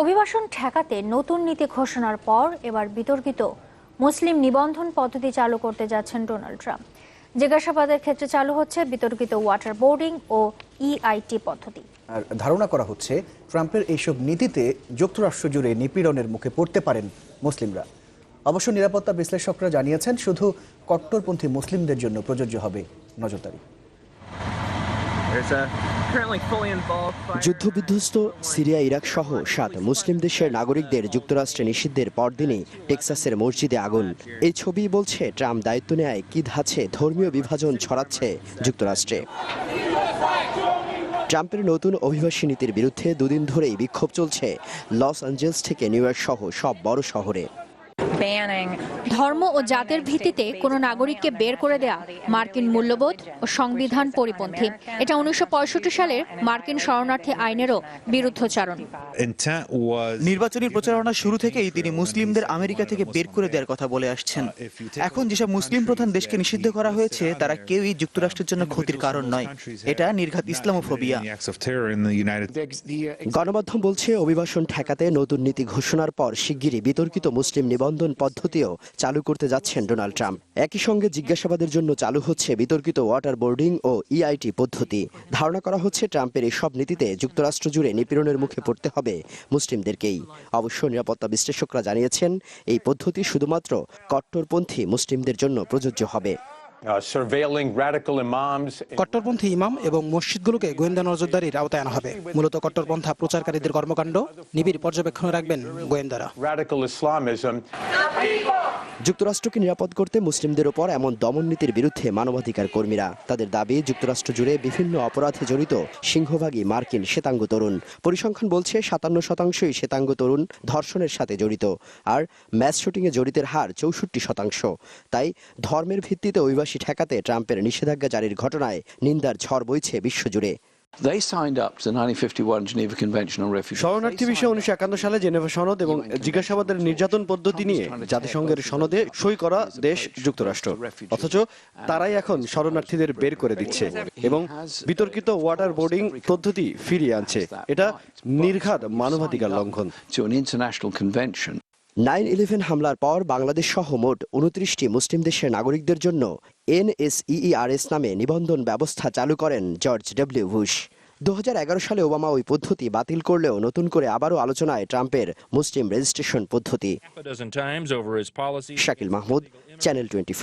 অভিবাসন ঠেকাতে নতুন নীতি ঘোষণার পর এবার বিতর্কিত মুসলিম নিবন্ধন পদ্ধতি চালু করতে যাচ্ছেন ডোনাল্ড ট্রাম্প। জিজ্ঞাসাবাদের ক্ষেত্রে চালু হচ্ছে বিতর্কিত ওয়াটার বোর্ডিং ও ইআইটি পদ্ধতি। আর ধারণা করা হচ্ছে ট্রাম্পের এইসব নীতিতে যুক্তরাষ্ট্র জুড়ে নিপীড়নের মুখে পড়তে পারেন মুসলিমরা। অবশ্য নিরাপত্তা বিশ্লেষকরা জানিয়েছেন শুধু কট্টরপন্থী মুসলিমদের জন্য প্রযোজ্য হবে নজরদারি। যুদ্ধবিধ্বস্ত সিরিয়া ইরাক সহ সাত মুসলিম দেশের নাগরিকদের যুক্তরাষ্ট্রে নিষিদ্ধের পরদিনই টেক্সাসের মসজিদে আগুন। এই ছবি বলছে ট্রাম্প দায়িত্ব নেয় কি ধাঁচে ধর্মীয় বিভাজন ছড়াচ্ছে যুক্তরাষ্ট্রে। ট্রাম্পের নতুন অভিবাসী নীতির বিরুদ্ধে দুদিন ধরেই বিক্ষোভ চলছে লস অ্যাঞ্জেলস থেকে নিউ ইয়র্ক সহ সব বড় শহরে। ধর্ম ও জাতের ভিত্তিতে কোনো নাগরিককে বের করে দেয়া মার্কিন মূল্যবোধ ও সংবিধান পরিপন্থী। এটা উনিশশো সালের মার্কিন শরণার্থী আইনেরও বিরুদ্ধচারণ। নির্বাচনী প্রচারণা শুরু থেকেই তিনি মুসলিমদের আমেরিকা থেকে বের করে দেওয়ার কথা বলে আসছেন। এখন যেসব মুসলিম প্রধান দেশকে নিষিদ্ধ করা হয়েছে তারা কেউই যুক্তরাষ্ট্রের জন্য ক্ষতির কারণ নয়। এটা নির্ঘাত ইসলামোফোবিয়া। গণমাধ্যম বলছে অভিবাসন ঠেকাতে নতুন নীতি ঘোষণার পর শিগগিরই বিতর্কিত মুসলিম নিবন্ধন পদ্ধতিও চালু করতে যাচ্ছেন ডোনাল্ড ট্রাম্প। একই সঙ্গে জিজ্ঞাসাবাদের জন্য চালু হচ্ছে বিতর্কিত ওয়াটার বোর্ডিং ও ইআইটি পদ্ধতি। ধারণা করা হচ্ছে ট্রাম্পের এই সব নীতিতে যুক্তরাষ্ট্র জুড়ে নিপীড়নের মুখে পড়তে হবে মুসলিমদেরকেই। অবশ্য নিরাপত্তা বিশ্লেষকরা জানিয়েছেন, এই পদ্ধতি শুধুমাত্র কট্টরপন্থী মুসলিমদের জন্য প্রযোজ্য হবে। Uh, surveilling radical imams. কট্টরপন্থী ইমাম এবং মসজিদগুলোকে গোয়েন্দা নজরদারির আওতায় আনা হবে মূলত কট্টরপন্থা প্রচারকারীদের কর্মকাণ্ড নিবিড় পর্যবেক্ষণে রাখবেন গোয়েন্দারা Radical Islamism. যুক্তরাষ্ট্রকে নিরাপদ করতে মুসলিমদের ওপর এমন দমন নীতির বিরুদ্ধে মানবাধিকার কর্মীরা। তাদের দাবি, যুক্তরাষ্ট্র জুড়ে বিভিন্ন অপরাধে জড়িত সিংহভাগই মার্কিন শ্বেতাঙ্গ তরুণ। পরিসংখ্যান বলছে, সাতান্ন শতাংশই শ্বেতাঙ্গ তরুণ ধর্ষণের সাথে জড়িত। আর ম্যাচ শুটিংয়ে জড়িতের হার চৌষট্টি শতাংশ। তাই ধর্মের ভিত্তিতে অভিবাসী ঠেকাতে ট্রাম্পের নিষেধাজ্ঞা জারির ঘটনায় নিন্দার ঝড় বইছে বিশ্বজুড়ে। They signed up to the 1951 Geneva Convention on Refugees. শরণার্থী বিষয়ে উনিশশো একান্ন সালে জেনেভা সনদ এবং জিজ্ঞাসাবাদের নির্যাতন পদ্ধতি নিয়ে জাতিসংঘের সনদে সই করা দেশ যুক্তরাষ্ট্র। অথচ তারাই এখন শরণার্থীদের বের করে দিচ্ছে এবং বিতর্কিত ওয়াটার বোর্ডিং পদ্ধতি ফিরিয়ে আনছে। এটা নির্ঘাত মানবাধিকার লঙ্ঘন। নাইন ইলেভেন হামলার পর বাংলাদেশ সহ মোট উনত্রিশটি মুসলিম দেশের নাগরিকদের জন্য এনএসইআরএস নামে নিবন্ধন ব্যবস্থা চালু করেন জর্জ ডব্লিউ বুশ। দু হাজার এগারো সালে ওবামা ওই পদ্ধতি বাতিল করলেও নতুন করে আবারও আলোচনায় ট্রাম্পের মুসলিম রেজিস্ট্রেশন পদ্ধতি। Shakil Mahmud channel twenty